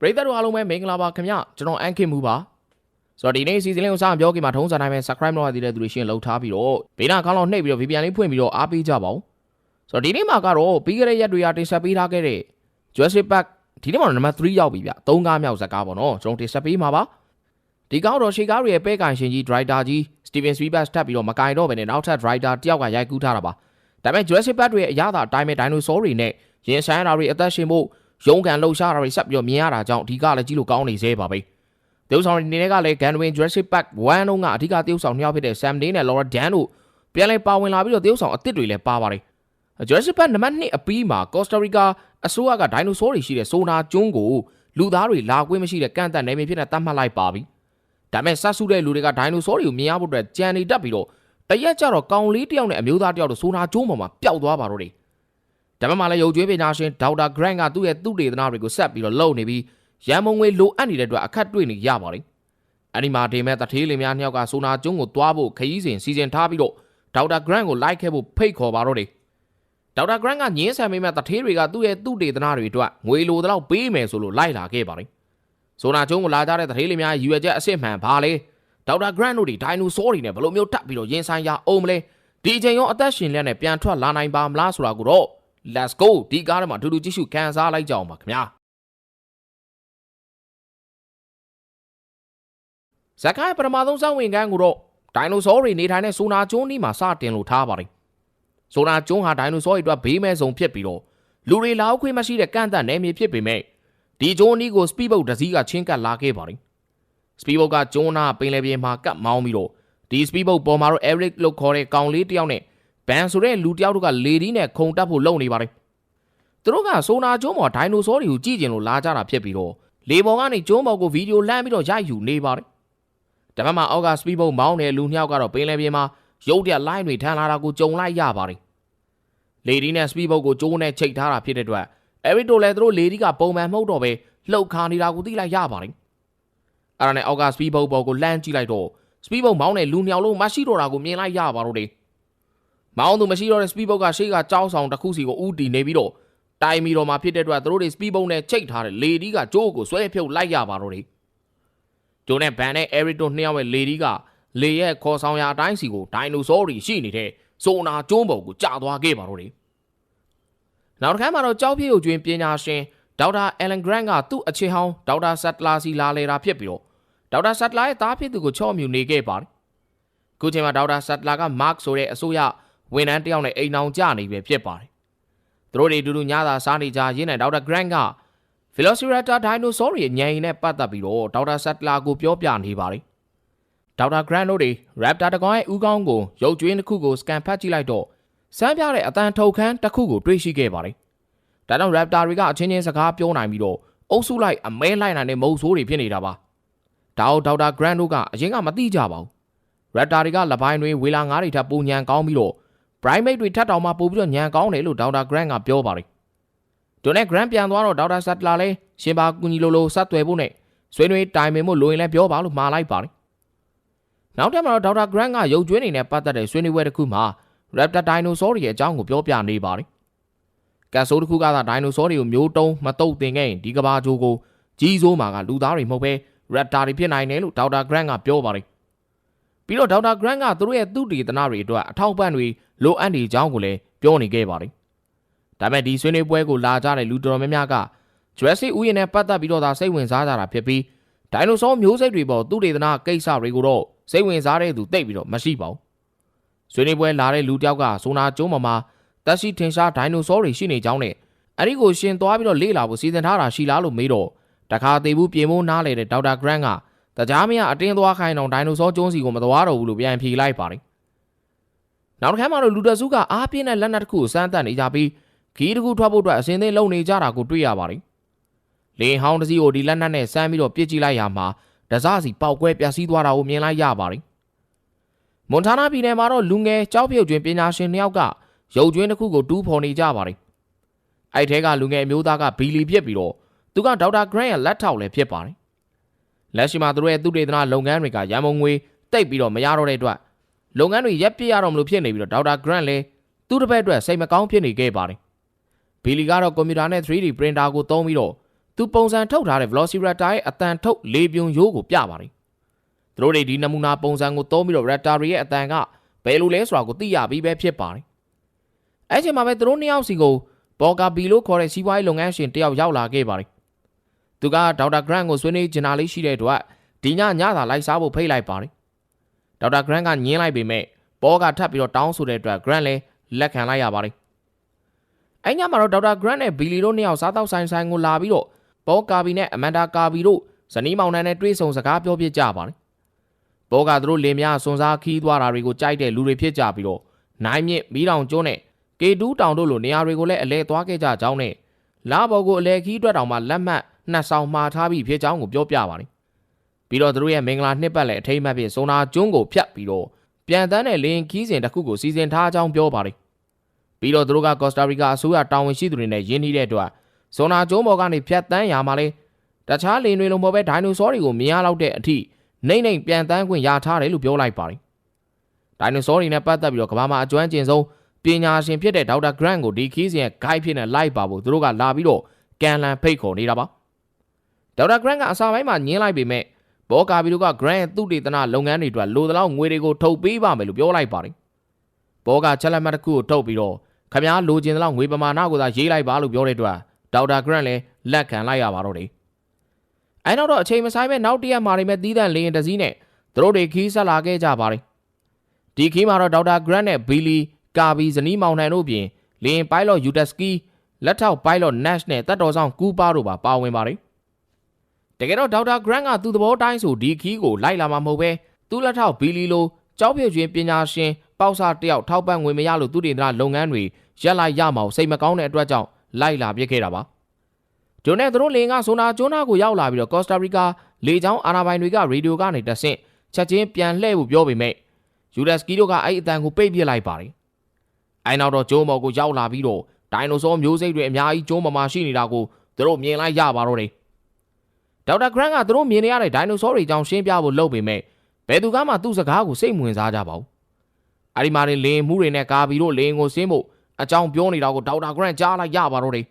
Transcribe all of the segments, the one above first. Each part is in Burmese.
ပရိသတ်တို့အားလုံးပဲမင်္ဂလာပါခင်ဗျကျွန်တော်အန်ခင်မူပါဆိုတော့ဒီနေ့အစီအစဉ်လေးကိုစအောင်ပြောခင်မှာထုံးစံတိုင်းပဲ subscribe လုပ်ရသေးတဲ့သူတွေရှင်လှုပ်ထားပြီးတော့ဘေးနာခေါင်းလောက်နှိပ်ပြီးတော့ VPN လေးဖွင့်ပြီးတော့အားပေးကြပါဦးဆိုတော့ဒီနေ့မှာကတော့ပြီးခဲ့တဲ့ရက်တွေကတင်ဆက်ပေးထားခဲ့တဲ့ Jurassic Park ဒီနေ့မှာတော့နံပါတ်3ရောက်ပြီဗျ3ကားမြောက်ဇာတ်ကားပေါ့နော်ကျွန်တော်တင်ဆက်ပေးမှာပါဒီကောင်းတော့ရှေကားတွေရဲ့ပဲကန်ရှင်ကြီး driver ကြီး Steven Spielberg တက်ပြီးတော့မကင်တော့ဘဲနဲ့နောက်ထပ် driver တယောက်ကရိုက်ကူးထားတာပါဒါပေမဲ့ Jurassic Park တွေရဲ့အရသာအတိုင်းပဲ dinosaur တွေနဲ့ရင်ဆိုင်ရတာတွေအသက်ရှင်ဖို့ ရုံးကန်လှုပ်ရှားတာတွေဆက်ပြီးတော့မြင်ရတာကြောင့်ဒီကလည်းကြည့်လို့ကောင်းနေသေးပါပဲ။တရုတ်ဆောင်တွေအနေနဲ့ကလည်း Gandwin Jurassic Park 1တုန်းကအဓိကတရုတ်ဆောင်နှစ်ယောက်ဖြစ်တဲ့ Sam Neill နဲ့ Laura Dern တို့ပြန်လည်ပါဝင်လာပြီးတော့တရုတ်ဆောင်အစ်စ်တွေလည်းပါပါတယ်။ Jurassic Park နံပါတ်2အပြီးမှာ Costa Rica အစိုးရကဒိုင်နိုဆောတွေရှိတဲ့ဆိုနာကျွန်းကိုလူသားတွေလာခွင့်မရှိတဲ့ကန့်သက်နယ်မြေဖြစ်နေတတ်မှတ်လိုက်ပါပြီ။ဒါပေမဲ့ဆတ်ဆုတဲ့လူတွေကဒိုင်နိုဆောတွေကိုမြင်ရဖို့အတွက်ကြံနေတတ်ပြီးတော့တရက်ကြတော့ကောင်လေးတယောက်နဲ့အမျိုးသားတယောက်တို့ဆိုနာကျွန်းပေါ်မှာပျောက်သွားပါတော့တယ်။ ဒါမှမဟုတ်လည်းရုပ်ကြွေးပညာရှင်ဒေါက်တာ Grant ကသူ့ရဲ့သူတေသနာတွေကိုဆက်ပြီးတော့လုပ်နေပြီးရန်မုံငွေလိုအပ်နေတဲ့အတွက်အခက်တွေ့နေရပါတယ်။အဲဒီမှာဒီမဲ့တထေးလင်များနှစ်ယောက်ကဆိုနာကျွန်းကိုတွားဖို့ခရီးစဉ်စီစဉ်ထားပြီးတော့ဒေါက်တာ Grant ကိုလိုက်ခဲ့ဖို့ဖိတ်ခေါ်ပါတော့တယ်။ဒေါက်တာ Grant ကညင်းဆန်မိမဲ့တထေးတွေကသူ့ရဲ့သူတေသနာတွေအတွက်ငွေလိုတော့ပေးမယ်ဆိုလို့လိုက်လာခဲ့ပါတယ်။ဆိုနာကျွန်းကိုလာကြတဲ့တထေးလင်များယူရချက်အစ်စ်မှန်ပါလေ။ဒေါက်တာ Grant တို့ဒီဒိုင်နိုဆောတွေနဲ့ဘယ်လိုမျိုးထပ်ပြီးတော့ရင်ဆိုင်ရအောင်မလဲ။ဒီအချိန်ရောအသက်ရှင်လျက်နဲ့ပြန်ထွက်လာနိုင်ပါမလားဆိုတာကိုတော့ let's go ဒီကားထဲမှာအတူတူကြည့်ရှုခန်းစားလိုက်ကြအောင်ပါခင်ဗျာဇက်ကိုင်းပထမဆုံးစောင့်ဝင်ကန်းကိုတော့ဒိုင်နိုဆောတွေနေထိုင်တဲ့ဆိုနာကျွန်းဒီမှာစတင်လို့ထားပါတယ်ဆိုနာကျွန်းဟာဒိုင်နိုဆောတွေအတွက်ဘေးမဲ့ဆုံးဖြစ်ပြီးတော့လူတွေလောက်ခွင့်မရှိတဲ့ကန့်သက်နယ်မြေဖြစ်ပေမဲ့ဒီကျွန်းအနီးကိုစပီဘုတ်တစည်းကချင်းကပ်လာခဲ့ပါတယ်စပီဘုတ်ကကျွန်းနာပင်လယ်ပြင်မှာကပ်မောင်းပြီးတော့ဒီစပီဘုတ်ပေါ်မှာတော့ Eric လို့ခေါ်တဲ့ကောင်လေးတယောက်နဲ့ ဘန်ဆိုတဲ့လူတယောက်တို့ကလေဒီနဲ့ခုံတက်ဖို့လုပ်နေပါတယ်။သူတို့ကဆိုနာကျွန်းပေါ်ဒိုင်နိုဆောတွေကိုကြည့်ကျင်လို့လာကြတာဖြစ်ပြီးတော့လေပေါ်ကနေကျွန်းပေါ်ကိုဗီဒီယိုလှမ်းပြီးတော့ရိုက်ယူနေပါတယ်။ဒါပေမဲ့အောက်ကစပီဘုတ်မောင်းတဲ့လူနှစ်ယောက်ကတော့ပင်လယ်ပြင်မှာရုပ်တက်လိုင်းတွေထမ်းလာတာကိုကြုံလိုက်ရပါတယ်။လေဒီနဲ့စပီဘုတ်ကိုကျိုးနဲ့ချိတ်ထားတာဖြစ်တဲ့အတွက်အဲရစ်တို့လည်းသူတို့လေဒီကပုံမှန်မဟုတ်တော့ပဲလှုပ်ခါနေတာကိုသိလိုက်ရပါတယ်။အဲ့ဒါနဲ့အောက်ကစပီဘုတ်ပေါ်ကိုလှမ်းကြည့်လိုက်တော့စပီဘုတ်မောင်းတဲ့လူနှစ်ယောက်လုံးမရှိတော့တာကိုမြင်လိုက်ရပါတော့တယ်။ မောင်းသူမရှိတော့တဲ့ speed boat ကရှေ့ကကြောက်ဆောင်တစ်ခုစီကိုဥတီနေပြီးတော့တိုင်မီတော်မှာဖြစ်တဲ့အတွက်သူတို့တွေ speed boat နဲ့ချိတ်ထားတဲ့လေဒီကကျိုးကိုဆွဲဖြုတ်လိုက်ရပါတော့တယ်။ဂျိုနဲ့ဘန်နဲ့ Eric တို့နှစ်ယောက်ရဲ့လေဒီကလေရဲ့ခေါ်ဆောင်ရာအတိုင်းစီကိုဒိုင်နိုဆောတွေရှိနေတဲ့ဆိုနာကျွန်းပေါ်ကိုကြာသွားခဲ့ပါတော့တယ်။နောက်တစ်ခါမှတော့ကြောက်ပြေကိုကျွင်းပညာရှင်ဒေါက်တာအယ်လန်ဂရန့်ကသူ့အခြေဟောင်းဒေါက်တာဆတ်လာစီလာလေတာဖြစ်ပြီးတော့ဒေါက်တာဆတ်လာရဲ့သားဖြစ်သူကိုချော့မြူနေခဲ့ပါတယ်။ခုချိန်မှာဒေါက်တာဆတ်လာကမတ်ဆိုတဲ့အစိုးရ ဝန်ထမ်းတယောက်နဲ့အိမ်အောင်ကြနေပြီဖြစ်ပါတယ်။သူတို့တွေအတူတူညသာစားနေကြရင်းနဲ့ဒေါက်တာဂရန့်က Velociraptor dinosaur ရဲ့ညံရင်နဲ့ပတ်သက်ပြီးတော့ဒေါက်တာဆတ်လာကိုပြောပြနေပါတယ်။ဒေါက်တာဂရန့်တို့တွေ Raptor တကောင်ရဲ့ဥကောင်းကိုရုပ်ကြွင်းတစ်ခုကိုစကန်ဖတ်ကြည့်လိုက်တော့စမ်းပြတဲ့အတန်ထုတ်ခန်းတစ်ခုကိုတွေ့ရှိခဲ့ပါတယ်။ဒါကြောင့် Raptor တွေကအချင်းချင်းစကားပြောနိုင်ပြီးတော့အုပ်စုလိုက်အမဲလိုက်နိုင်တဲ့မုံဆိုးတွေဖြစ်နေတာပါ။ဒါအောင်ဒေါက်တာဂရန့်တို့ကအရင်ကမသိကြပါဘူး။ Raptor တွေကလပိုင်းတွေဝေလာငါးတွေထပ်ပုံညံကောင်းပြီးတော့ primate တွေထပ်တောင်မှပို့ပြီးတော့ညံကောင်းတယ်လို့ဒေါက်တာ Grant ကပြောပါတယ်။ဒိုနဲ့ Grant ပြန်သွားတော့ဒေါက်တာ Sattler လည်းရှင်ပါကူညီလိုလိုဆက်သွယ်ဖို့နဲ့ဆွေးနွေးတိုင်ပင်ဖို့လိုရင်လည်းပြောပါလို့မှာလိုက်ပါတယ်။နောက်ထပ်မှာတော့ဒေါက်တာ Grant ကရုပ်ကျွေးနေနဲ့ပတ်သက်တဲ့ဆွေးနွေးပွဲတစ်ခုမှာ Raptor Dinosaur တွေရဲ့အကြောင်းကိုပြောပြနေပါတယ်။ကတ်ဆိုးတစ်ခုကသာ Dinosaur တွေကိုမျိုးတုံးမတုတ်တင်ခဲ့ရင်ဒီကဘာဂျိုကိုကြီးစိုးမှာကလူသားတွေမဟုတ်ပဲ Raptor တွေဖြစ်နိုင်တယ်လို့ဒေါက်တာ Grant ကပြောပါတယ်။ ပြီးတော့ဒေါက်တာ Grant ကသူတို့ရဲ့သူတေသနတွေအတွက်အထောက်ပံ့တွေလိုအပ်နေကြောင်းကိုလည်းပြောနေခဲ့ပါတယ်။ဒါပေမဲ့ဒီဆွေးနွေးပွဲကိုလာကြတဲ့လူတော်များများက Jurassic ဥယျာဉ်နဲ့ပတ်သက်ပြီးတော့သာစိတ်ဝင်စားကြတာဖြစ်ပြီးဒိုင်နိုဆောမျိုးစိတ်တွေပေါ်သူတေသနာကိစ္စတွေကိုတော့စိတ်ဝင်စားတဲ့သူတိတ်ပြီးတော့မရှိပါဘူး။ဆွေးနွေးပွဲလာတဲ့လူတယောက်ကဆိုနာကျုံးပေါ်မှာတက်ရှိထင်ရှားဒိုင်နိုဆောတွေရှိနေကြောင်းနဲ့အဲ့ဒီကိုရှင်သွားပြီးတော့လေ့လာဖို့စီစဉ်ထားတာရှိလားလို့မေးတော့တခါသေးဘူးပြင်မိုးနားလေတဲ့ဒေါက်တာဂရန့်က တကြားမရအတင်းသွားခိုင်းတော့ဒိုင်နိုဆောကျုံးစီကိုမသွားတော့ဘူးလို့ပြန်ဖြေလိုက်ပါတယ်နောက်တစ်ခါမှတော့လူတစုကအားပြင်းတဲ့လက်နက်တစ်ခုကိုစမ်းသပ်နေကြပြီးခီးတစ်ခုထွက်ဖို့အတွက်အစင်းသိမ်းလုပ်နေကြတာကိုတွေ့ရပါတယ်။လင်းဟောင်းတစ်စီးကိုဒီလက်နက်နဲ့စမ်းပြီးတော့ပြစ်ကြည့်လိုက်ရမှာဒဇစီပေါက်ကွဲပျက်စီးသွားတာကိုမြင်လိုက်ရပါတယ်။မွန်ထာနာပြည်နယ်မှာတော့လူငယ်ကြောက်ပြုတ်ကျွင်းပညာရှင်နှစ်ယောက်ကရုပ်ကျွင်းတစ်ခုကိုတူးဖော်နေကြပါတယ်။အဲ့ထဲကလူငယ်အမျိုးသားကဘီလီပြစ်ပြီးတော့သူကဒေါက်တာဂရန့်ရဲ့လက်ထောက်လည်းဖြစ်ပါတယ်။ လက်ရှိမှာသူတို့ရဲ့သူတေသနာလုပ်ငန်းတွေကရန်မုံငွေတိတ်ပြီးတော့မရတော့တဲ့အတွက်လုပ်ငန်းတွေရက်ပြစ်ရတော့မလို့ဖြစ်နေပြီးတော့ဒေါက်တာဂရန့်လည်းသူ့တစ်ဖက်အတွက်စိတ်မကောင်းဖြစ်နေခဲ့ပါတယ်။ဘီလီကတော့ကွန်ပျူတာနဲ့ 3D printer ကိုသုံးပြီးတော့သူပုံစံထုတ်ထားတဲ့ Velociraptor ရဲ့အတန်ထုတ်လေပြွန်ရိုးကိုပြပါတယ်။သူတို့တွေဒီနမူနာပုံစံကိုသုံးပြီးတော့ Raptor တွေရဲ့အတန်ကဘယ်လိုလဲဆိုတာကိုသိရပြီးပဲဖြစ်ပါတယ်။အဲ့ချိန်မှာပဲသူတို့နှစ်ယောက်စီကိုဘော်ကာဘီလို့ခေါ်တဲ့စီးပွားရေးလုပ်ငန်းရှင်တယောက်ရောက်လာခဲ့ပါတယ်။ သူကဒေါက်တာ Grant ကိုဆွေးနွေးကျင်တာလေးရှိတဲ့အတွက်ဒီညညသာလိုက်စားဖို့ဖိတ်လိုက်ပါတယ်။ဒေါက်တာ Grant ကညင်းလိုက်ပေမဲ့ဘောကထပ်ပြီးတော့တောင်းဆိုတဲ့အတွက် Grant လည်းလက်ခံလိုက်ရပါတယ်။အဲ့ညမှာတော့ဒေါက်တာ Grant နဲ့ Billy တို့နှစ်ယောက်စားတော့ဆိုင်ဆိုင်ကိုလာပြီးတော့ဘောကာဘီနဲ့အမန်ဒါကာဘီတို့ဇနီးမောင်နှံနဲ့တွေ့ဆုံစကားပြောပြကြပါတယ်။ဘောကသူတို့လင်များစွန်စားခီးသွားတာတွေကိုကြိုက်တဲ့လူတွေဖြစ်ကြပြီးတော့နိုင်မြင့်မီးတောင်ကျွန်းနဲ့ကေတူးတောင်တို့လိုနေရာတွေကိုလည်းအလဲသွားခဲ့ကြကြောင်းနဲ့လာဘော်ကိုအလဲခီးအတွက်တောင်မှလက်မှတ် နှစ်ဆောင်မှာထားပြီးဖြစ်ကြောင်းကိုပြောပြပါတယ်။ပြီးတော့သူတို့ရဲ့မင်္ဂလာနှစ်ပတ်လည်းအထိမ်းအမှတ်ဖြစ်စွန်နာကျွန်းကိုဖြတ်ပြီးတော့ပြန်တန်းတဲ့လင်းခီးစဉ်တစ်ခုကိုစီစဉ်ထားကြောင်းပြောပါတယ်။ပြီးတော့သူတို့ကကော့စတာရီကာအစိုးရတာဝန်ရှိသူတွေနဲ့ရင်းနှီးတဲ့အတွက်ဇွန်နာကျုံးဘော်ကနေဖြတ်တန်းရမှာလဲတခြားလင်းတွေလုံးပေါ်ပဲဒိုင်နိုဆောတွေကိုမြင်ရလောက်တဲ့အထိနှိမ့်နှိမ့်ပြန်တန်းခွင့်ရထားတယ်လို့ပြောလိုက်ပါတယ်။ဒိုင်နိုဆောတွေနဲ့ပတ်သက်ပြီးတော့ကမ္ဘာမှာအကျွမ်းကျင်ဆုံးပညာရှင်ဖြစ်တဲ့ဒေါက်တာဂရန့်ကိုဒီခီးစဉ်ရဲ့ guide ဖြစ်နေလိုက်ပါဖို့သူတို့ကလာပြီးတော့ကန်လန်ဖိတ်ခေါ်နေတာပါ။ ဒေါက်တာဂရန့်ကအစာပိုင်းမှာညင်းလိုက်ပေမဲ့ဘောကာဘီတို့က grant ရဲ့သူတေသနလုပ်ငန်းတွေအတွက်လိုသလောက်ငွေတွေကိုထုတ်ပေးပါမယ်လို့ပြောလိုက်ပါတယ်။ဘောကချက်လက်မှတ်တစ်ခုကိုထုတ်ပြီးတော့ခမားလိုချင်သလောက်ငွေပမာဏကိုသာရေးလိုက်ပါလို့ပြောတဲ့အတွက်ဒေါက်တာ grant လည်းလက်ခံလိုက်ရပါတော့တယ်။အဲနောက်တော့အချိန်မဆိုင်ပဲနောက်တရက်မှာနေမဲ့သီးသန့်လေရင်တစည်းနဲ့သူတို့တွေခီးဆက်လာခဲ့ကြပါတယ်။ဒီခီးမှာတော့ဒေါက်တာ grant နဲ့ billy ကာဘီဇနီးမောင်နှံတို့ပြင်လေရင် pilot Utaski လက်ထောက် pilot Nash နဲ့တပ်တော်ဆောင်ကူပါတို့ပါပါဝင်ပါတယ် တကယ်တော့ဒေါက်တာဂရန့်ကသူ့သဘောတိုင်းဆိုဒီခီးကိုလိုက်လာမှာမဟုတ်ပဲသူ့လက်ထောက်ဘီလီလိုကြောက်ပြွကျွင်းပညာရှင်ပေါက်စာတယောက်ထောက်ပံ့ငွေမရလို့သူတင်ဒနာလုပ်ငန်းတွေရက်လိုက်ရမှာစိတ်မကောင်းတဲ့အတွက်ကြောင့်လိုက်လာပြစ်ခဲ့တာပါဒိုနဲ့သူတို့လင်ကဆိုနာကျွန်းနာကိုရောက်လာပြီးတော့ကော့စတာရီကာလေကြောင်းအာနာပိုင်တွေကရေဒီယိုကနေတဆင့်ချက်ချင်းပြန်လှည့်ဖို့ပြောပေမဲ့ယူဒက်စကီတို့ကအဲ့အတန်ကိုပိတ်ပစ်လိုက်ပါတယ်အဲနောက်တော့ကျုံးမော်ကိုရောက်လာပြီးတော့ဒိုင်နိုဆောမျိုးစိတ်တွေအများကြီးကျုံးပေါ်မှာရှိနေတာကိုသူတို့မြင်လိုက်ရပါတော့တယ် ဒေါက်တာဂရန့်ကသူတို့မြင်နေရတဲ့ဒိုင်နိုဆောတွေအကြောင်းရှင်းပြဖို့လုပ်ပေမဲ့ဘယ်သူကမှသူ့စကားကိုစိတ်ဝင်စားကြပါဘူး။အဲဒီမှာလင်းမှုတွေနဲ့ကာဘီတို့လင်းကိုဆင်းဖို့အကြောင်းပြောနေတာကိုဒေါက်တာဂရန့်ကြားလိုက်ရပါတော့တယ်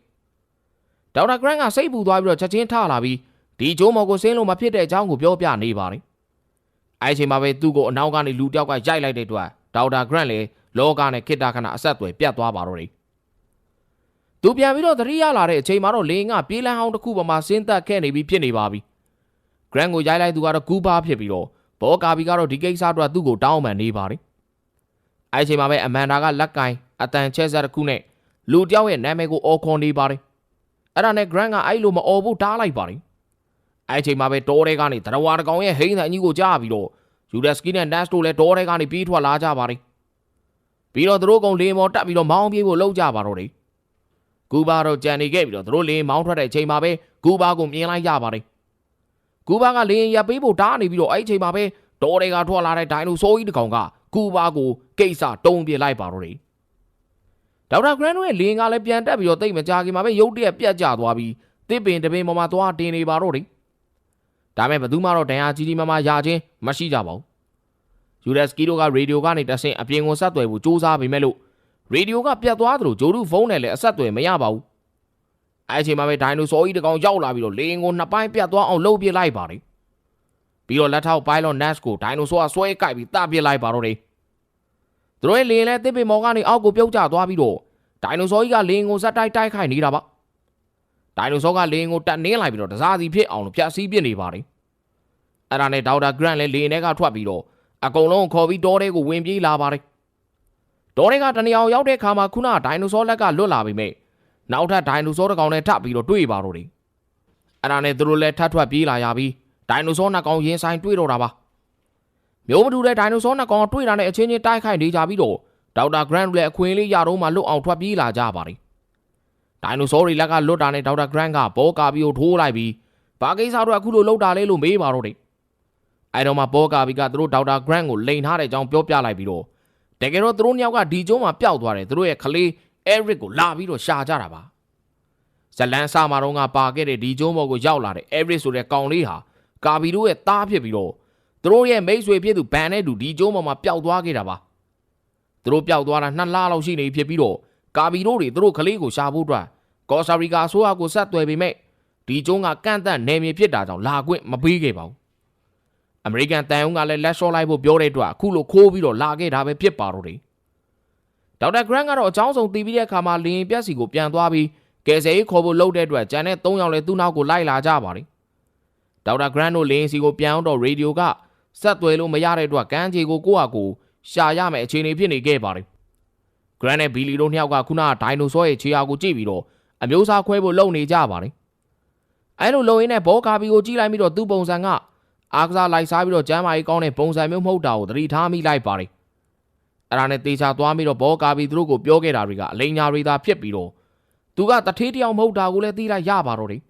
။ဒေါက်တာဂရန့်ကစိတ်ပူသွားပြီးတော့ချက်ချင်းထလာပြီးဒီကျိုးမော်ကိုဆင်းလို့မဖြစ်တဲ့အကြောင်းကိုပြောပြနေပါတယ်။အဲဒီချိန်မှာပဲသူ့ကိုအနောက်ကနေလူတယောက်ကရိုက်လိုက်တဲ့အတွက်ဒေါက်တာဂရန့်လည်းလောကနဲ့ခိတ္တခဏအဆက်အသွယ်ပြတ်သွားပါတော့တယ်။ သူပြန်ပြီးတော့သတိရလာတဲ့အချိန်မှာတော့လင်းကပြေးလန်းဟောင်းတစ်ခုပေါ်မှာဆင်းသက်ခဲ့နေပြီးဖြစ်နေပါပြီ။ Grant ကိုရိုက်လိုက်သူကတော့ကူပါဖြစ်ပြီးတော့ဘောကာဘီကတော့ဒီကိစ္စအတွက်သူ့ကိုတောင်းပန်နေပါတယ်။အဲဒီအချိန်မှာပဲအမန်ဒါကလက်ကင်အတန်ချဲဆက်တစ်ခုနဲ့လူတယောက်ရဲ့နာမည်ကိုအော်ခေါ်နေပါတယ်။အဲ့ဒါနဲ့ Grant ကအဲ့လိုမအော်ဘူးတားလိုက်ပါတယ်။အဲဒီအချိန်မှာပဲတောထဲကနေတရဝါတကောင်ရဲ့ဟိန်းတဲ့အကြီးကိုကြားပြီးတော့ယူဒက်စကီနဲ့ Nash တို့လည်းတောထဲကနေပြေးထွက်လာကြပါတယ်။ပြီးတော့သူတို့ကောင်လေမော်တက်ပြီးတော့မောင်းပြေးဖို့လှုပ်ကြပါတော့တယ်။ ကူဘာတော့ကြံနေခဲ့ပြီးတော့သူတို့လေမောင်းထွက်တဲ့အချိန်မှာပဲကူဘာကိုမြင်လိုက်ရပါတယ်။ကူဘာကလေရင်ရပ်ပေးဖို့တားနေပြီးတော့အဲ့ဒီအချိန်မှာပဲတောတွေကထွက်လာတဲ့ဒိုင်နိုဆောကြီးတစ်ကောင်ကကူဘာကိုကိစ္စတုံးပြလိုက်ပါတော့တယ်။ဒေါက်တာဂရန်တို့ရဲ့လေရင်ကလည်းပြန်တက်ပြီးတော့တိတ်မကြခင်မှာပဲရုတ်တရက်ပြတ်ကျသွားပြီးတစ်ပင်တပင်ပေါ်မှာသွားတင်နေပါတော့တယ်။ဒါမဲ့ဘယ်သူမှတော့ဒဏ်ရာကြီးကြီးမားမားရခြင်းမရှိကြပါဘူး။ယူရက်စကီတို့ကရေဒီယိုကနေတဆင့်အပြင်ကိုဆက်သွယ်ဖို့စူးစမ်းပေမဲ့လို့ ရေဒီယိုကပြတ်သွားသလိုဂျိုဒူဖုန်းနဲ့လည်းအဆက်အသွယ်မရပါဘူး။အဲအချိန်မှာပဲဒိုင်နိုဆောကြီးတစ်ကောင်ရောက်လာပြီးတော့လေရင်ကိုနှစ်ပိုင်းပြတ်သွားအောင်လှုပ်ပစ်လိုက်ပါတယ်။ပြီးတော့လက်ထောက် pilot Nash ကိုဒိုင်နိုဆောကဆွဲကိုက်ပြီးတပစ်လိုက်ပါတော့တယ်။သူတို့ရဲ့လေရင်လည်းတစ်ပင်မော်ကနေအောက်ကိုပြုတ်ကျသွားပြီးတော့ဒိုင်နိုဆောကြီးကလေရင်ကိုဇက်တိုက်တိုက်ခိုက်နေတာပါ။ဒိုင်နိုဆောကလေရင်ကိုတက်နင်းလိုက်ပြီးတော့တစားစီဖြစ်အောင်လို့ဖြတ်စည်းပစ်နေပါတယ်။အဲ့ဒါနဲ့ဒေါက်တာဂရန့်လည်းလေရင်ထဲကထွက်ပြီးတော့အကုန်လုံးခေါ်ပြီးတောထဲကိုဝင်ပြေးလာပါတယ်။ တောထဲကတနေအောင်ရောက်တဲ့ခါမှာခုနဒိုင်နိုဆောလက်ကလွတ်လာပြီမဲ့နောက်ထပ်ဒိုင်နိုဆောတစ်ကောင်နဲ့ထပ်ပြီးတော့တွေ့ပါတော့တယ်။အဲ့ဒါနဲ့သူတို့လည်းထပ်ထွက်ပြေးလာရပြီးဒိုင်နိုဆောနှစ်ကောင်ရင်ဆိုင်တွေ့တော့တာပါ။မျိုးမတူတဲ့ဒိုင်နိုဆောနှစ်ကောင်တွေ့တာနဲ့အချင်းချင်းတိုက်ခိုက်နေကြပြီးတော့ဒေါက်တာဂရန့်လည်းအခွင့်အလေးရတော့မှလွတ်အောင်ထွက်ပြေးလာကြပါတယ်။ဒိုင်နိုဆောတွေလက်ကလွတ်တာနဲ့ဒေါက်တာဂရန့်ကဘောကာပြီးကိုထိုးလိုက်ပြီးဘာကိစ္စတော့အခုလိုလှုပ်တာလဲလို့မေးပါတော့တယ်။အဲတော့မှဘောကာဘီကသူတို့ဒေါက်တာဂရန့်ကိုလိန်ထားတဲ့အကြောင်းပြောပြလိုက်ပြီးတော့ တကယ်တော့သူတို့နှစ်ယောက်ကဒီကျုံးမှာပျောက်သွားတယ်သူတို့ရဲ့ကလေးအဲရစ်ကိုလာပြီးတော့ရှာကြတာပါဇလန်စာမာတော့ကပါခဲ့တဲ့ဒီကျုံးဘော်ကိုရောက်လာတဲ့အဲရစ်ဆိုတဲ့ကောင်လေးဟာကာဘီတို့ရဲ့သားဖြစ်ပြီးတော့သူတို့ရဲ့မိတ်ဆွေဖြစ်သူဘန်နဲ့တူဒီကျုံးဘော်မှာပျောက်သွားခဲ့တာပါသူတို့ပျောက်သွားတာနှစ်လလောက်ရှိနေဖြစ်ပြီးတော့ကာဘီတို့တွေသူတို့ကလေးကိုရှာဖို့အတွက်ကော်စတာရီကာဆိုးဟာကိုဆက်သွယ်ပေမဲ့ဒီကျုံးကကန့်သက်နယ်မြေဖြစ်တာကြောင့်လာခွင့်မပေးခဲ့ပါဘူး အမေရိကန်တန်ယုံကလည်းလက်လျှော့လိုက်ဖို့ပြောတဲ့အတွက်အခုလိုခိုးပြီးတော့လာခဲ့တာပဲဖြစ်ပါတော့တယ်ဒေါက်တာဂရန့်ကတော့အကြောင်းဆုံးတည်ပြီးတဲ့အခါမှာလင်းပြက်စီကိုပြန်သွားပြီးကယ်ဆယ်ရေးခေါ်ဖို့လုပ်တဲ့အတွက်ဂျန်နဲ့၃ယောက်လည်းသူ့နောက်ကိုလိုက်လာကြပါတယ်ဒေါက်တာဂရန့်တို့လင်းစီကိုပြန်အောင်တော့ရေဒီယိုကဆက်သွယ်လို့မရတဲ့အတွက်ကန်းချေကိုကိုယ့်ဟာကိုယ်ရှာရမယ်အခြေအနေဖြစ်နေခဲ့ပါတယ်ဂရန့်နဲ့ဘီလီတို့နှစ်ယောက်ကခုနကဒိုင်နိုဆောရဲ့ခြေရာကိုကြည့်ပြီးတော့အမျိုးအစားခွဲဖို့လုပ်နေကြပါတယ်အဲလိုလုံရင်းနဲ့ဘောကာဘီကိုကြည့်လိုက်ပြီးတော့သူ့ပုံစံက အားကစားလိုက်စားပြီးတော့ကျမ်းမာရေးကောင်းတဲ့ပုံစံမျိုးမဟုတ်တာကိုသတိထားမိလိုက်ပါတယ်အဲ့ဒါနဲ့တေချာသွားပြီးတော့ဘောကာဘီသူတို့ကိုပြောခဲ့တာတွေကအလိန်ညာတွေသာဖြစ်ပြီးတော့သူကတထေးတယောက်မဟုတ်တာကိုလည်းသိလိုက်ရပါတော့တယ်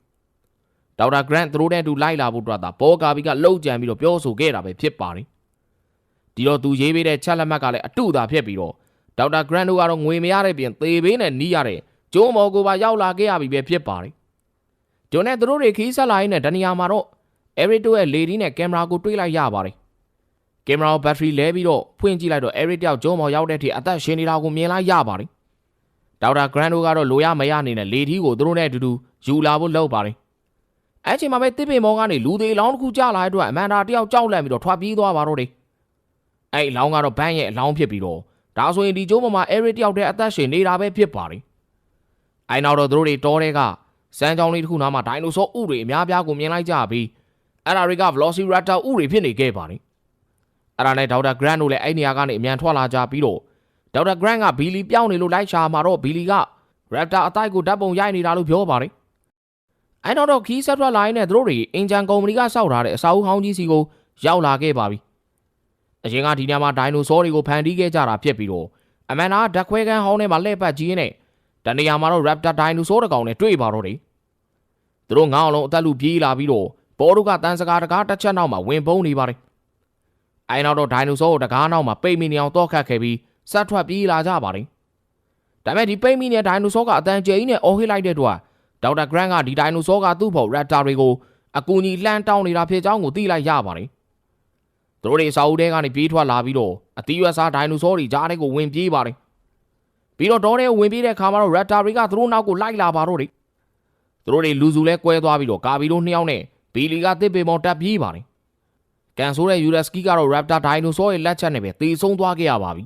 ဒေါက်တာဂရန့်သူတို့နဲ့အတူလိုက်လာဖို့အတွက်သာဘောကာဘီကလှုပ်ကြံပြီးတော့ပြောဆိုခဲ့တာပဲဖြစ်ပါတယ်ဒီတော့သူရေးပေးတဲ့ချက်လက်မှတ်ကလည်းအတုသာဖြစ်ပြီးတော့ဒေါက်တာဂရန့်တို့ကတော့ငွေမရတဲ့ပြင်သေပေးနဲ့နီးရတဲ့ကျိုးမော်ကိုပါရောက်လာခဲ့ရပြီပဲဖြစ်ပါတယ်ဂျွန်နဲ့သူတို့တွေခီးဆက်လာရင်းနဲ့တနေရာမှာတော့ Eric တို့ရဲ့လေဒီနဲ့ကင်မရာကိုတွေးလိုက်ရပါတယ်ကင်မရာကိုဘက်ထရီလဲပြီးတော့ဖွင့်ကြည့်လိုက်တော့ Eric တယောက်ကျိုးမော်ရောက်တဲ့အထိအသက်ရှင်နေတာကိုမြင်လိုက်ရပါတယ်ဒေါက်တာဂရန့်တို့ကတော့လိုရမရအနေနဲ့လေဒီကိုသူတို့နဲ့အတူတူယူလာဖို့လုပ်ပါတယ်အဲ့ချိန်မှာပဲတစ်ပင်မောကနေလူသေးလောင်းတစ်ခုကြလာတဲ့အတွက်အမန်ဒါတယောက်ကြောက်လန့်ပြီးတော့ထွက်ပြေးသွားပါတော့တယ်အဲ့အလောင်းကတော့ဘန်းရဲ့အလောင်းဖြစ်ပြီးတော့ဒါဆိုရင်ဒီကျိုးပေါ်မှာ Eric တယောက်တည်းအသက်ရှင်နေတာပဲဖြစ်ပါတယ်။အဲနောက်တော့သူတို့တွေတောတဲ့ကစမ်းကြောင်းလေးတစ်ခုနားမှာဒိုင်နိုဆောဥတွေအများပြားကိုမြင်လိုက်ကြပြီး အဲ့ဒါတွေက Velociraptor ဥတွေဖြစ်နေခဲ့ပါတယ်။အဲ့ဒါနဲ့ဒေါက်တာ Grant တို့လည်းအဲ့နေရာကနေအမြန်ထွက်လာကြပြီးတော့ဒေါက်တာ Grant ကဘီလီပြောင်းနေလို့လိုက်ရှာမှာတော့ဘီလီက Raptor အတိုက်ကိုဓာတ်ပုံရိုက်နေတာလို့ပြောပါတယ်။အဲနောက်တော့ခီးဆက်ထွက်လာရင်းနဲ့သူတို့တွေအင်ဂျန်ကုမ္ပဏီကစောက်ထားတဲ့အစာအုပ်ဟောင်းကြီးစီကိုရောက်လာခဲ့ပါပြီ။အရင်ကဒီညမှာဒိုင်နိုဆောတွေကိုဖန်တီးခဲ့ကြတာဖြစ်ပြီးတော့အမန်နာဓာတ်ခွဲခန်းဟောင်းထဲမှာလှည့်ပတ်ကြီးနဲ့တနေရာမှာတော့ Raptor Dinosaur တကောင်နဲ့တွေ့ပါတော့တယ်။သူတို့ငေါ့အောင်လုံးအသက်လူပြေးလာပြီးတော့ ဘောတို့ကတန်စကားတကားတစ်ချက်နောက်မှာဝင်ပုံးနေပါတယ်။အဲနောက်တော့ Dinosaur ကိုတကားနောက်မှာပိတ်မိနေအောင်တော့ခတ်ခဲ့ပြီးဆက်ထွက်ပြေးလာကြပါတယ်။ဒါပေမဲ့ဒီပိတ်မိနေတဲ့ Dinosaur ကအတန်ကျဲကြီးနဲ့အော်ဟစ်လိုက်တဲ့အတွက်ဒေါက်တာ Grant ကဒီ Dinosaur ကသူ့ဖို့ Raptor တွေကိုအကူအညီလှမ်းတောင်းနေတာဖြစ်ကြောင်းကိုသိလိုက်ရပါတယ်။သူတို့တွေစာအုပ်ထဲကနေပြေးထွက်လာပြီးတော့အသီးရွက်စားဒိုင်နိုဆောတွေကြားထဲကိုဝင်ပြေးပါတယ်။ပြီးတော့ဒေါ်ထဲကိုဝင်ပြေးတဲ့အခါမှာတော့ Raptor တွေကသူတို့နောက်ကိုလိုက်လာပါတော့တယ်။သူတို့တွေလူစုလဲကွဲသွားပြီးတော့ကာဘီတို့နှစ်ယောက်နဲ့ ဘီလီကတစ်ပေမောင်တက်ပြေးပါတယ်။ကန်ဆိုးတဲ့ Uraski ကတော့ Raptor Dinosaur ရဲ့လက်ချက်နဲ့ပဲတေဆုံးသွားခဲ့ရပါပြီ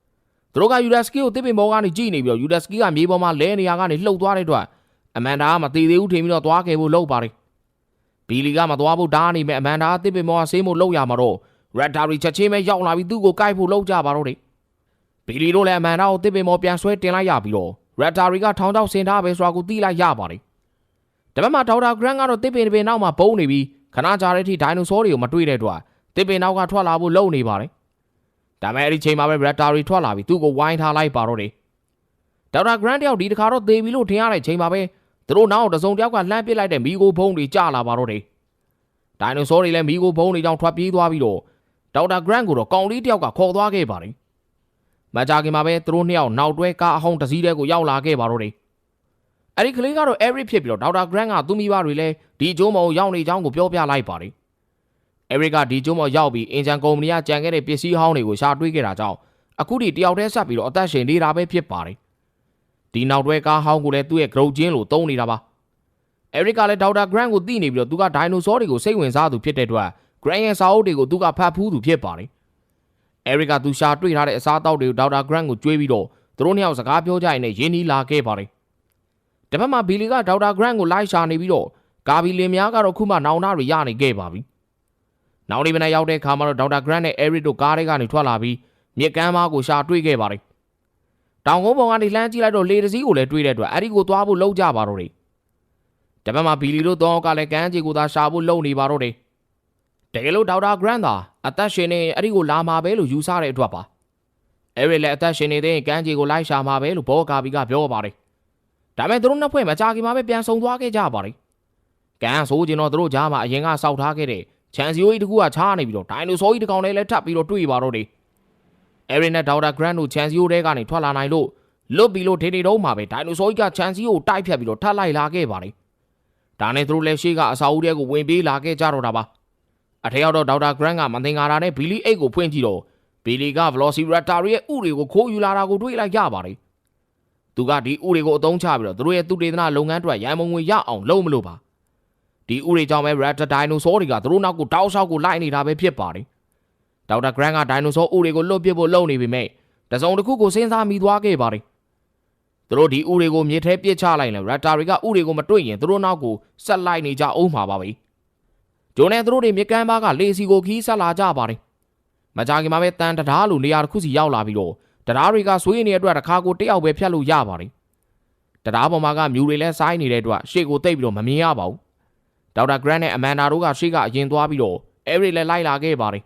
။သူတို့က Uraski ကိုတစ်ပေမောကနေကြည့်နေပြီးတော့ Uraski ကမြေပေါ်မှာလဲနေရကနေလှုပ်သွားတဲ့အတွက်အမန်ဒါကမသေးသေးဘူးထင်ပြီးတော့သွားခဲ့ဖို့လုပ်ပါတယ်။ဘီလီကမသွားဖို့ဓာတ်နေမဲ့အမန်ဒါကတစ်ပေမောကဆေးမို့လှုပ်ရမှာတော့ Red Derby ချက်ချင်းပဲရောက်လာပြီးသူ့ကိုကိုက်ဖို့လုပ်ကြပါတော့တယ်။ဘီလီတို့လည်းအမန်တော့တစ်ပင်မောပြန်ဆွဲတင်လိုက်ရပြီးတော့ Red Derby ကထောင်ချောက်ဆင်ထားပဲဆိုတာကိုသိလိုက်ရပါတယ်။ ဒါပေမဲ့ဒေါက်တာ Grant ကတော့တစ်ပင်တစ်ပင်နောက်မှာပုံနေပြီးခဏကြာတဲ့အထိဒိုင်နိုဆောတွေကိုမတွေ့တဲ့အတွက်တစ်ပင်နောက်ကထွက်လာဖို့လုပ်နေပါတယ်။ဒါပေမဲ့အဲ့ဒီချိန်မှာပဲ Red Derby ထွက်လာပြီးသူ့ကိုဝိုင်းထားလိုက်ပါတော့တယ်။ဒေါက်တာ Grant တယောက်ဒီတခါတော့သေပြီလို့ထင်ရတဲ့ချိန်မှာပဲသူတို့နောက်တစုံတယောက်ကလှမ်းပစ်လိုက်တဲ့မီဂိုဘုံတွေကျလာပါတော့တယ်။ဒိုင်နိုဆောတွေလည်းမီဂိုဘုံတွေကြောင့်ထွက်ပြေးသွားပြီးတော့ဒေါက်တာဂရန့်ကိုတော့ကောင်လေးတယောက်ကခေါ်သွားခဲ့ပါတယ်။မကြခင်မှာပဲသူတို့နှစ်ယောက်နောက်တွဲကားအဟောင်းတစ်စီးတဲကိုရောက်လာခဲ့ပါတော့တယ်။ အဲ့ဒီကလေးကတော့ Eric ဖြစ်ပြီးတော့ဒေါက်တာဂရန့်ကသူ့မိဘတွေလည်းဒီကျိုးမော်ရောက်နေကြောင်းကိုပြောပြလိုက်ပါတယ်။ Eric ကဒီကျိုးမော်ရောက်ပြီးအင်ဂျန်ကုမ္ပဏီကကြံခဲ့တဲ့ပစ္စည်းဟောင်းတွေကိုရှာတွေ့ခဲ့တာကြောင့်အခုဒီတယောက်တည်းဆက်ပြီးတော့အသက်ရှင်နေတာပဲဖြစ်ပါတယ်။ဒီနောက်တွဲကားဟောင်းကိုလည်းသူ့ရဲ့ grow ချင်းလို့သုံးနေတာပါ။ Eric ကလည်းဒေါက်တာဂရန့်ကိုသိနေပြီးတော့သူကဒိုင်နိုဆောတွေကိုစိတ်ဝင်စားသူဖြစ်တဲ့အတွက် Grant ရဲ့စာအုပ်တွေကိုသူကဖတ်ဖူးသူဖြစ်ပါတယ်။ Eric ကသူရှာတွေ့ထားတဲ့အစားအသောက်တွေကိုဒေါက်တာ Grant ကိုကြွေးပြီးတော့သူတို့နှစ်ယောက်စကားပြောကြရင်လည်းရင်းနှီးလာခဲ့ပါတယ်။ တပတ်မှာဘီလီကဒေါက်တာ Grant ကိုလိုက်ရှာနေပြီးတော့ကာဘီလင်များကတော့ခုမှနောင်နာတွေရနေခဲ့ပါပြီ။နောက်နေ့မနေ့ရောက်တဲ့အခါမှာတော့ဒေါက်တာ Grant နဲ့ Eric တို့ကားထဲကနေထွက်လာပြီးမြစ်ကမ်းမကိုရှာတွေ့ခဲ့ပါတယ်။တောင်ကုန်းပေါ်ကနေလှမ်းကြည့်လိုက်တော့လေတစည်းကိုလည်းတွေ့တဲ့အတွက်အဲ့ဒီကိုသွားဖို့လုပ်ကြပါတော့တယ်။တပတ်မှာဘီလီတို့တောင်းကလည်းကမ်းခြေကိုသာရှာဖို့လုပ်နေပါတော့တယ်။တကယ်လို့ဒေါက်တာဂရန့်သာအသက်ရှင်နေအဲ့ဒီကိုလာမှာပဲလို့ယူဆတဲ့အတွက်ပါအဲ့ဒီလည်းအသက်ရှင်နေတဲ့ကန်းကြီးကိုလိုက်ရှာမှာပဲလို့ဘောကာဘီကပြောပါတယ် ဒါပေမဲ့သူတို့နှစ်ဖွဲ့မကြခင်မှာပဲပြန်ဆုံသွားခဲ့ကြပါတယ်ကန်းဆိုကျင်တော့သူတို့ကြားမှာအရင်ကစောက်ထားခဲ့တဲ့ချန်စီယိုကြီးတကူကချားနေပြီးတော့ဒိုင်နိုဆောကြီးတစ်ကောင်လည်းထပ်ပြီးတော့တွေ့ပါတော့တယ်အဲ့ဒီနဲ့ဒေါက်တာဂရန့်တို့ချန်စီယိုတဲကနေထွက်လာနိုင်လို့လွတ်ပြီးလို့ဒေနေတုံးမှာပဲဒိုင်နိုဆောကြီးကချန်စီယိုကိုတိုက်ဖြတ်ပြီးတော့ထပ်လိုက်လာခဲ့ပါတယ်ဒါနဲ့သူတို့လည်းရှေ့ကအစာဦးတဲကိုဝင်ပြေးလာခဲ့ကြတော့တာပါအထက်ရောက်တော့ဒေါက်တာဂရန့်ကမသင်္ကာတာနဲ့ဘီလီအိတ်ကိုဖွင့်ကြည့်တော့ဘီလီက Velociraptor ရဲ့ဥတွေကိုခိုးယူလာတာကိုတွေ့လိုက်ရပါတယ်။ သူကဒီဥတွေကိုအသုံးချပြီးတော့သူတို့ရဲ့သူတေသနာလုပ်ငန်းအတွက်ရန်မုံငွေရအောင်လုပ်မလို့ပါဒီဥတွေကြောင့်ပဲ Raptor Dinosaur တွေကသူတို့နောက်ကိုတောက်လျှောက်ကိုလိုက်နေတာပဲဖြစ်ပါတယ်ဒေါက်တာ Grant က Dinosaur ဥတွေကိုလွတ်ပစ်ဖို့လုပ်နေပေမဲ့တစုံတစ်ခုကိုစဉ်းစားမိသွားခဲ့ပါတယ်သူတို့ဒီဥတွေကိုမြေထဲပစ်ချလိုက်ရင် Raptor တွေကဥတွေကိုမတွေ့ရင်သူတို့နောက်ကိုဆက်လိုက်နေကြအောင်မှာပါပဲဂျိုနဲ့သူတို့တွေမြေကမ်းပါးကလေစီကိုခီးဆက်လာကြပါတယ်မကြခင်မှာပဲတန်တံတားလိုနေရာတစ်ခုစီရောက်လာပြီးတော့ တရားတွေကဆွေးနေတဲ့အတွက်တစ်ခါကိုတယောက်ပဲဖြတ်လို့ရပါတယ်တရားပေါ်မှာကမြူတွေလည်းစိုင်းနေတဲ့အတွက်ရှေ့ကိုတိတ်ပြီးတော့မမြင်ရပါဘူးဒေါက်တာ Grant နဲ့အမန်ဒါတို့ကရှေ့ကအရင်သွားပြီးတော့ Eric လည်းလိုက်လာခဲ့ပါတယ်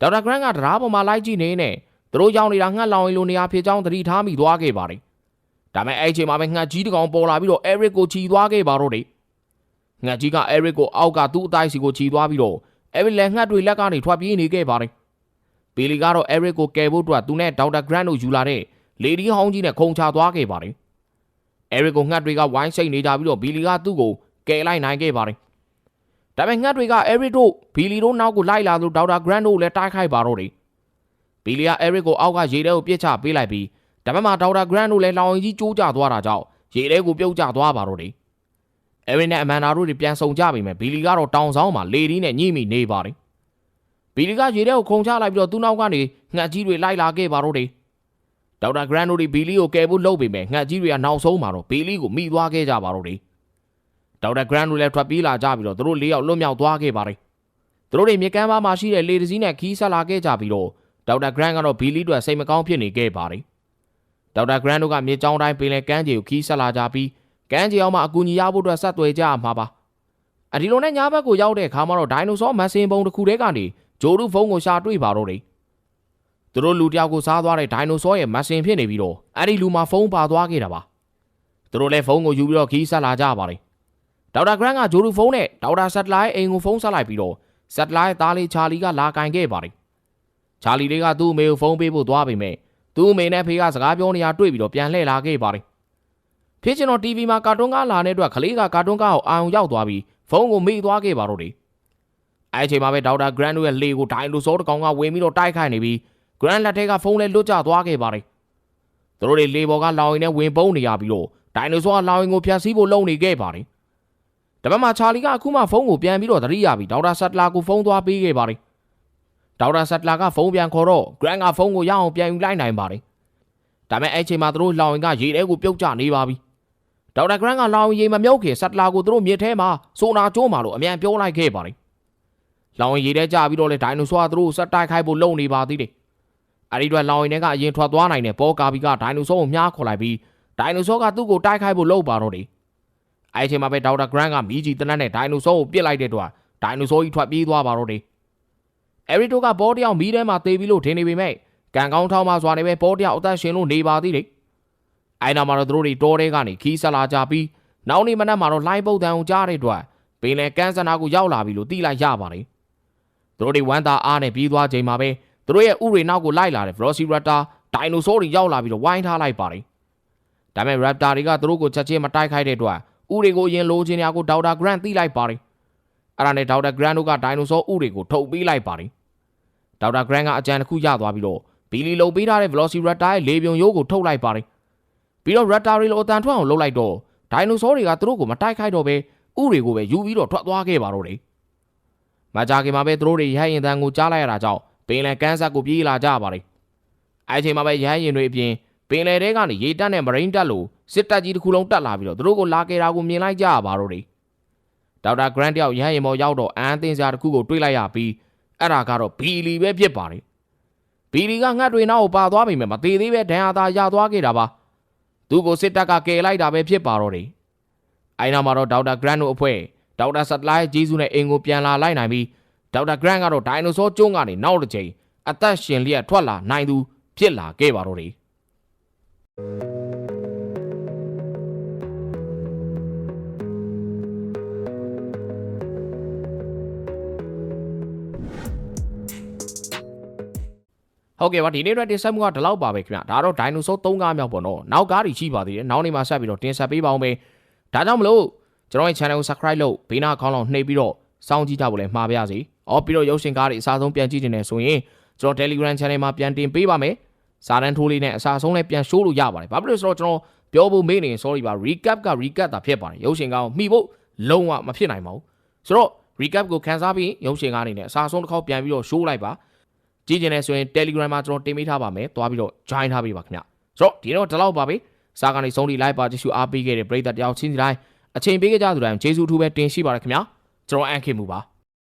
ဒေါက်တာ Grant ကတရားပေါ်မှာလိုက်ကြည့်နေနဲ့သူတို့ရောက်နေတာငှက်လောင်ရီလိုနေရာဖြစ်ကြောင်းသတိထားမိသွားခဲ့ပါတယ်ဒါပေမဲ့အဲ့အချိန်မှာပဲငှက်ကြီးတစ်ကောင်ပေါ်လာပြီးတော့ Eric ကိုချီသွားခဲ့ပါတော့တယ်ငှက်ကြီးက Eric ကိုအောက်ကသူ့အတိုင်းစီကိုချီသွားပြီးတော့ Eric လည်းငှက်တွေလက်ကနေထွက်ပြေးနေခဲ့ပါတယ် ဘီလီကတော့ Eric ကိုကယ်ဖို့အတွက်သူနဲ့ဒေါက်တာ Grant တို့ယူလာတဲ့လေဒီဟောင်းကြီးနဲ့ခုံချသွားခဲ့ပါတယ်။ Eric ကိုငှက်တွေကဝိုင်းစိတ်နေကြပြီးတော့ဘီလီကသူ့ကိုကယ်လိုက်နိုင်ခဲ့ပါတယ်။ဒါပေမဲ့ငှက်တွေက Eric တို့ဘီလီတို့နောက်ကိုလိုက်လာလို့ဒေါက်တာ Grant တို့လည်းတိုက်ခိုက်ပါတော့တယ်။ဘီလီက Eric ကိုအောက်ကရေထဲကိုပြစ်ချပေးလိုက်ပြီးဒါပေမဲ့ဒေါက်တာ Grant တို့လည်းလောင်ရင်ကြီးကျိုးကျသွားတာကြောင့်ရေထဲကိုပြုတ်ကျသွားပါတော့တယ်။ Eric နဲ့အမန်နာတို့တွေပြန်ဆုံကြပြီမဲ့ဘီလီကတော့တောင်ဆောင်မှာလေဒီနဲ့ညှိမိနေပါတယ်။ ဘီလီကရေထဲကိုခုန်ချလိုက်ပြီးတော့သူ့နောက်ကနေငှက်ကြီးတွေလိုက်လာခဲ့ပါတော့တယ်။ဒေါက်တာဂရန်တို့ဒီဘီလီကိုကယ်ဖို့လုပ်ပေမဲ့ငှက်ကြီးတွေကနောက်ဆုံးမှာတော့ဘီလီကိုမိသွားခဲ့ကြပါတော့တယ်။ဒေါက်တာဂရန်တို့လည်းထွက်ပြေးလာကြပြီးတော့သူတို့လေးယောက်လွတ်မြောက်သွားခဲ့ပါတယ်။သူတို့တွေမြေကမ်းပါးမှာရှိတဲ့လေတစည်းနဲ့ခီးဆက်လာခဲ့ကြပြီးတော့ဒေါက်တာဂရန်ကတော့ဘီလီတို့စိတ်မကောင်းဖြစ်နေခဲ့ပါတယ်။ဒေါက်တာဂရန်တို့ကမြေကြောင်းတိုင်းပင်လယ်ကမ်းခြေကိုခီးဆက်လာကြပြီးကမ်းခြေအောင်မှာအကူအညီရဖို့အတွက်ဆက်သွယ်ကြရမှာပါ။အဒီလိုနဲ့ညဘက်ကိုရောက်တဲ့အခါမှာတော့ဒိုင်နိုဆောမက်ဆင်ပုံတစ်ခုတည်းကနေ ဂျိုဒူဖုန်းကိုရှာတွေ့ပါတော့တယ်။သူတို့လူတယောက်ကိုစားသွားတဲ့ဒိုင်နိုဆောရဲ့မက်ဆင်ဖြစ်နေပြီးတော့အဲ့ဒီလူမှာဖုန်းပါသွားခဲ့တာပါ။သူတို့လည်းဖုန်းကိုယူပြီးတော့ခီးဆက်လာကြပါတယ်။ဒေါက်တာဂရန်ကဂျိုဒူဖုန်းနဲ့ဒေါက်တာဆက်တလိုက်အိမ်ကိုဖုန်းဆက်လိုက်ပြီးတော့ဆက်တလိုက်သားလေးချာလီကလာကင်ခဲ့ပါတယ်။ချာလီလေးကသူ့အမေကိုဖုန်းပေးဖို့သွားပေမဲ့သူ့အမေနဲ့ဖေကစကားပြောနေရတွေ့ပြီးတော့ပြန်လှည့်လာခဲ့ပါတယ်။ဖြစ်ချင်တော့ TV မှာကာတွန်းကားလာတဲ့အတွက်ကလေးကကာတွန်းကားကိုအာရုံရောက်သွားပြီးဖုန်းကိုမိသွားခဲ့ပါတော့တယ်။ အဲ့အချိန်မှာပဲဒေါက်တာဂရန်တို့ရဲ့လေကိုဒိုင်နိုဆောတစ်ကောင်ကဝင်ပြီးတော့တိုက်ခိုက်နေပြီးဂရန်လက်ထဲကဖုန်းလဲလွတ်ကျသွားခဲ့ပါတယ်။သူတို့တွေလေပေါ်ကလောင်ရင်နဲ့ဝင်ပုန်းနေရပြီးတော့ဒိုင်နိုဆောကလောင်ရင်ကိုဖျက်ဆီးဖို့လုပ်နေခဲ့ပါတယ်။ဒါပေမဲ့ချာလီကအခုမှဖုန်းကိုပြန်ပြီးတော့သတိရပြီးဒေါက်တာဆက်တလာကိုဖုန်းသွားပေးခဲ့ပါတယ်။ဒေါက်တာဆက်တလာကဖုန်းပြန်ခေါ်တော့ဂရန်ကဖုန်းကိုရအောင်ပြန်ယူလိုက်နိုင်ပါတယ်။ဒါပေမဲ့အဲ့အချိန်မှာသူတို့လောင်ရင်ကရေထဲကိုပြုတ်ကျနေပါပြီ။ဒေါက်တာဂရန်ကလောင်ရင်ရေမမြုပ်ခင်ဆက်တလာကိုသူတို့မြစ်ထဲမှာဆိုနာကျိုးမှာလို့အမြန်ပြောလိုက်ခဲ့ပါတယ်။ လောင်ရင်ရေထဲကျပြီးတော့လေဒိုင်နိုဆောကသူတို့ဆက်တိုက်ခိုက်ဖို့လုပ်နေပါသေးတယ်။အဲ့ဒီတော့လောင်ရင်တွေကအရင်ထွက်သွားနိုင်တဲ့ပေါ်ကာဘီကဒိုင်နိုဆောကိုမြားခေါ်လိုက်ပြီးဒိုင်နိုဆောကသူ့ကိုတိုက်ခိုက်ဖို့လုပ်ပါတော့တယ်။အဲ့ဒီအချိန်မှာပဲဒေါက်တာဂရန်ကမီးကြီးတနက်နဲ့ဒိုင်နိုဆောကိုပစ်လိုက်တဲ့အတွက်ဒိုင်နိုဆောကြီးထွက်ပြေးသွားပါတော့တယ်။အဲရီတိုကဘောတယောက်မီးထဲမှာတေးပြီးလို့ထင်နေပေမဲ့ကန်ကောင်းထောင်းမှစွာနေပဲဘောတယောက်အသက်ရှင်လို့နေပါသေးတယ်။အဲ့နောက်မှာတော့သူတို့တွေတောထဲကနေခီးဆက်လာကြပြီးနောက်နေ့မနက်မှာတော့လိုင်းပုတ်တန်ကိုကြားတဲ့အတွက်ပင်လယ်ကန်းစနာကိုရောက်လာပြီလို့သိလိုက်ရပါတယ်။ သူတို့တွေဝမ်းသာအားနဲ့ပြေးသွားချိန်မှာပဲသူတို့ရဲ့ဥတွေနောက်ကိုလိုက်လာတဲ့ Velociraptor ဒိုင်နိုဆောတွေရောက်လာပြီးတော့ဝိုင်းထားလိုက်ပါတယ်။ဒါပေမဲ့ Raptor တွေကသူတို့ကိုချက်ချင်းမတိုက်ခိုက်တဲ့အတွက်ဥတွေကိုအရင်လိုချင်ရာကိုဒေါက်တာ Grant သိလိုက်ပါတယ်။အဲ့ဒါနဲ့ဒေါက်တာ Grant တို့ကဒိုင်နိုဆောဥတွေကိုထုတ်ပေးလိုက်ပါတယ်။ဒေါက်တာ Grant ကအကြံတစ်ခုရသွားပြီးတော့ဘီလီလုံပေးထားတဲ့ Velociraptor ရဲ့လေပြုံရိုးကိုထုတ်လိုက်ပါတယ်။ပြီးတော့ Raptor တွေလိုအတန်ထွက်အောင်လုပ်လိုက်တော့ဒိုင်နိုဆောတွေကသူတို့ကိုမတိုက်ခိုက်တော့ဘဲဥတွေကိုပဲယူပြီးတော့ထွက်သွားခဲ့ပါတော့တယ်။ မကြခင်မှာပဲသူတို့တွေရဟရင်တန်ကိုကြားလိုက်ရတာကြောင့်ပင်လယ်ကမ်းဆက်ကိုပြေးလာကြပါတယ်။အဲအချိန်မှာပဲရဟရင်တွေအပြင်ပင်လယ်ထဲကနေရေတက်နဲ့မရိန်းတက်လို့စစ်တပ်ကြီးတစ်ခုလုံးတက်လာပြီးတော့သူတို့ကိုလာခဲ့တာကိုမြင်လိုက်ကြရပါတော့တယ်။ဒေါက်တာဂရန်တယောက်ရဟရင်မော်ရောက်တော့အန်သင်းစရာတစ်ခုကိုတွေးလိုက်ရပြီးအဲ့ဒါကတော့ဘီလီပဲဖြစ်ပါတယ်။ဘီလီကငှက်တွေနောက်ကိုပါသွားပြီမဲ့မသေးသေးပဲဒဏ်ရာသာရသွားခဲ့တာပါ။သူ့ကိုစစ်တပ်ကကယ်လိုက်တာပဲဖြစ်ပါတော့တယ်။အိုင်နာမှာတော့ဒေါက်တာဂရန်တို့အဖွဲ့ ဒေါက်တာဆတ်လိုက်ဂျေစုနဲ့အင်ကိုပြန်လာလိုက်နိုင်ပြီးဒေါက်တာဂရန်ကတော့ဒိုင်နိုဆောကျုံးကနေနောက်တစ်ချိန်အသက်ရှင်လျက်ထွက်လာနိုင်သူဖြစ်လာခဲ့ပါတော့တယ်ဟုတ်ကဲ့ပါဒီနေ့အတွက်တင်ဆက်မှုကဒီလောက်ပါပဲခင်ဗျဒါတော့ဒိုင်နိုဆော3ကားမြောက်ပေါ့နော်နောက်ကားတွေရှိပါသေးတယ်နောက်နေ့မှဆက်ပြီးတော့တင်ဆက်ပေးပါအောင်ပဲဒါကြောင့်မလို့ ကျွန်တော်ရဲ့ channel ကို subscribe လုပ်ဘေးနားခေါင်းလောင်နှိပ်ပြီးတော့စောင့်ကြည့်ကြဖို့လည်းမှာပါရစေ။အော်ပြီးတော့ရုပ်ရှင်ကားတွေအစားဆုံးပြန်ကြည့်နေတယ်ဆိုရင်ကျွန်တော် Telegram channel မှာပြန်တင်ပေးပါမယ်။စာတန်းထိုးလေးနဲ့အစားဆုံးလည်းပြန် show လို့ရပါတယ်။ဘာဖြစ်လို့ဆိုတော့ကျွန်တော်ပြောဖို့မေ့နေရင် sorry ပါ recap က recap တာဖြစ်ပါတယ်။ရုပ်ရှင်ကားကိုမှီဖို့လုံးဝမဖြစ်နိုင်ပါဘူး။ဆိုတော့ recap ကိုခန်းစားပြီးရုပ်ရှင်ကားအနေနဲ့အစားဆုံးတစ်ခေါက်ပြန်ပြီးတော့ show လိုက်ပါ။ကြည့်ကြတယ်ဆိုရင် Telegram မှာကျွန်တော်တင်ပေးထားပါမယ်။သွားပြီးတော့ join ထားပေးပါခင်ဗျ။ဆိုတော့ဒီတော့ဒီလောက်ပါပဲ။စာကနေဆုံးထိ live ပါကြည့်ရှုအားပေးခဲ့တဲ့ပရိသတ်တယောက်ချင်းစီတိုင်း အချိန်ပေးခဲ့ကြသူတိုင်းကျေးဇူးအထူးပဲတင်ရှိပါရခင်ဗျာကျွန်တော်အန်ခင်မူပါ